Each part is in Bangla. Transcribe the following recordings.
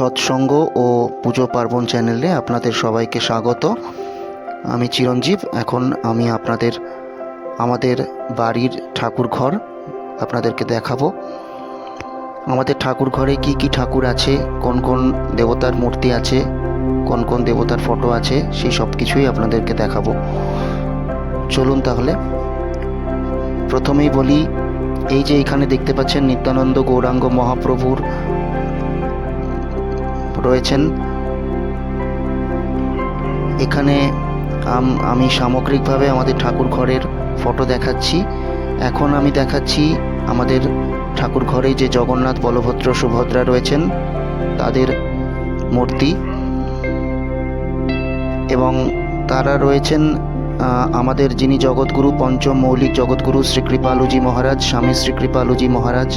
সৎসঙ্গ ও পুজো পার্বণ চ্যানেলে আপনাদের সবাইকে স্বাগত। আমি চিরঞ্জীব, এখন আমি আপনাদের, আমাদের বাড়ির ঠাকুর ঘর আপনাদেরকে দেখাবো। আমাদের ঠাকুর ঘরে কি কি ঠাকুর আছে, কোন কোন দেবতার মূর্তি আছে, কোন কোন দেবতার ফটো আছে, সেই সব কিছুই আপনাদেরকে দেখাবো। চলুন তাহলে। প্রথমেই বলি, এই যে এখানে দেখতে পাচ্ছেন নিত্যানন্দ গৌরাঙ্গ মহাপ্রভুর রয়েছেন। এখানে আমি সামগ্রিকভাবে আমাদের ঠাকুর ঘরের ফটো দেখাচ্ছি। এখন আমি দেখাচ্ছি আমাদের ঠাকুর ঘরে যে জগন্নাথ, বলভদ্র, সুভদ্রা রয়েছেন, তাদের মূর্তি। এবং তারা রয়েছেন আমাদের যিনি জগৎগুরু পঞ্চম মৌলিক জগৎগুরু শ্রীকৃপালুজি মহারাজ, স্বামী শ্রীকৃপালুজি মহারাজ।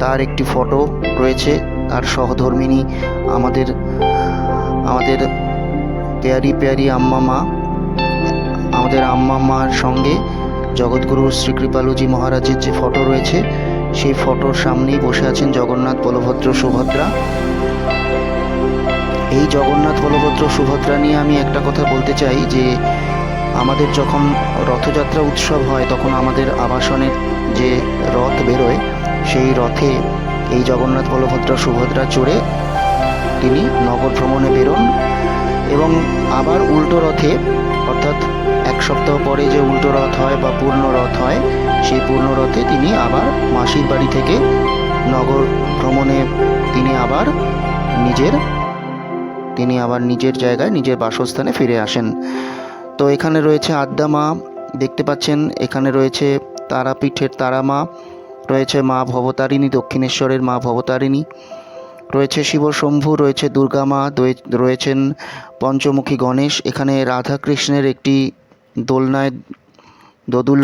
তার একটি ফটো রয়েছে, তার সহধর্মিনী আমাদের আমাদের পেয়ারি পেয়ারি আম্মা মা, আমাদের আম্মা মার সঙ্গে জগৎগুরু শ্রীকৃপালুজি মহারাজের যে ফটো রয়েছে, সেই ফটোর সামনেই বসে আছেন জগন্নাথ বলভদ্র সুভদ্রা। এই জগন্নাথ বলভদ্র সুভদ্রা নিয়ে আমি একটা কথা বলতে চাই, যে আমাদের যখন রথযাত্রা উৎসব হয়, তখন আমাদের আবাসনের যে রথ বেরোয় সেই রথে এই জগন্নাথ বলভদ্র সুভদ্রা চড়ে তিনি নগর ভ্রমণে বেরোন এবং আবার উল্টো রথে, অর্থাৎ এক সপ্তাহ পরে যে উল্টো রথ হয় বা পূর্ণ রথ হয়, সেই পূর্ণ রথে তিনি আবার মাসির বাড়ি থেকে নগর ভ্রমণে তিনি আবার নিজের, তিনি আবার নিজের জায়গায় নিজের বাসস্থানে ফিরে আসেন। তো এখানে রয়েছে আদ্যা মা, দেখতে পাচ্ছেন, এখানে রয়েছে তারাপীঠের তারা মা রয়েছে মা ভবতারিণী, দক্ষিণেশ্বরের মা ভবতারিণী, রয়েছে শিব শম্ভু, রয়েছে দুর্গা মা রয়েছেন পঞ্চমুখী গণেশ, এখানে রাধাকৃষ্ণের একটি দোলনায় দোদুল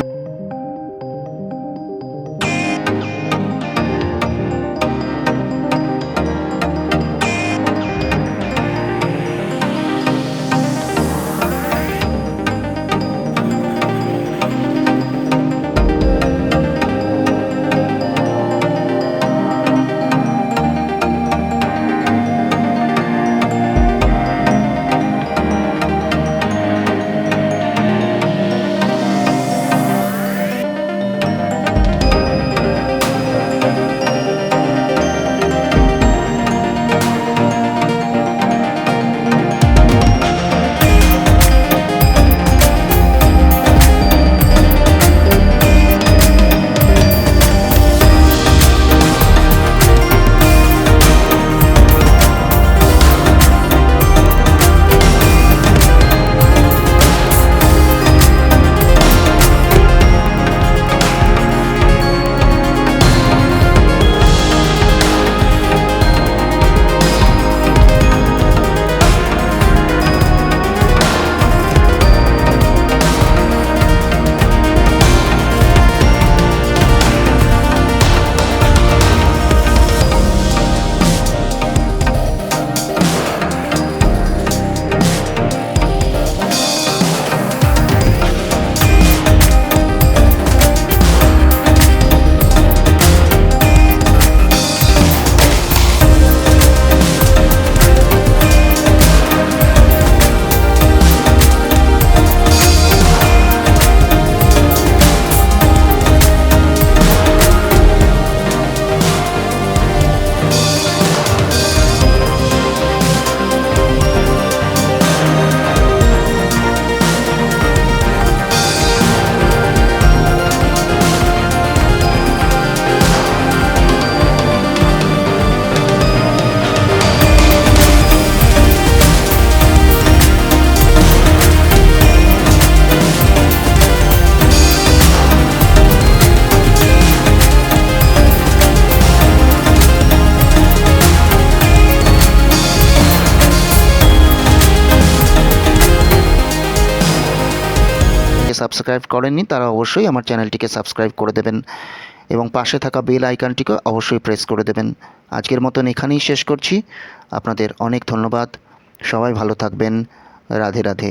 সাবস্ক্রাইব করেননি, তারা অবশ্যই আমার চ্যানেলটিকে সাবস্ক্রাইব করে দেবেন এবং পাশে থাকা বেল আইকনটিকে অবশ্যই প্রেস করে দেবেন। আজকের মতন এখানেই শেষ করছি। আপনাদের অনেক ধন্যবাদ। সবাই ভালো থাকবেন। রাধে রাধে।